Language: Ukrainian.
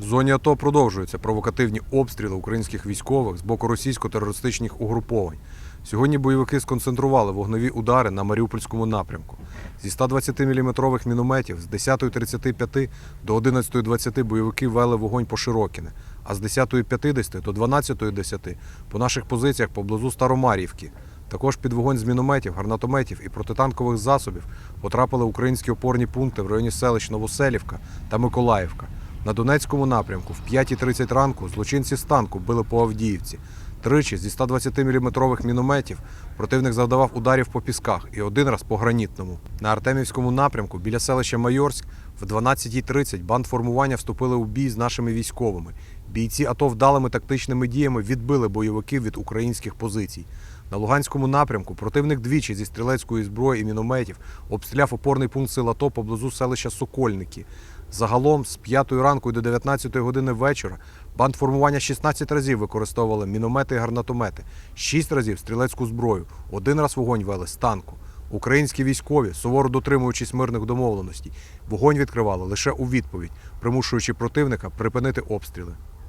В зоні АТО продовжуються провокативні обстріли українських військових з боку російсько-терористичних угруповань. Сьогодні бойовики сконцентрували вогнові удари на Маріупольському напрямку. Зі 120-мм мінометів з 10.35 до 11.20 бойовики вели вогонь по Широкіне, а з 10.50 до 12.10 по наших позиціях поблизу Старомарівки. Також під вогонь з мінометів, гранатометів і протитанкових засобів потрапили українські опорні пункти в районі селищ Новоселівка та Миколаївка. На Донецькому напрямку в 5.30 ранку злочинці з танку били по Авдіївці. Тричі зі 120-мм мінометів противник завдавав ударів по пісках і один раз по гранітному. На Артемівському напрямку біля селища Майорськ в 12.30 бандформування вступили у бій з нашими військовими. Бійці АТО вдалими тактичними діями відбили бойовиків від українських позицій. На Луганському напрямку противник двічі зі стрілецької зброї і мінометів обстріляв опорний пункт сил АТО поблизу селища Сокольники. Загалом з 5 ранку до 19 години вечора бандформування 16 разів використовували міномети і гранатомети, 6 разів стрілецьку зброю, один раз вогонь вели з танку. Українські військові, суворо дотримуючись мирних домовленостей, вогонь відкривали лише у відповідь, примушуючи противника припинити обстріли.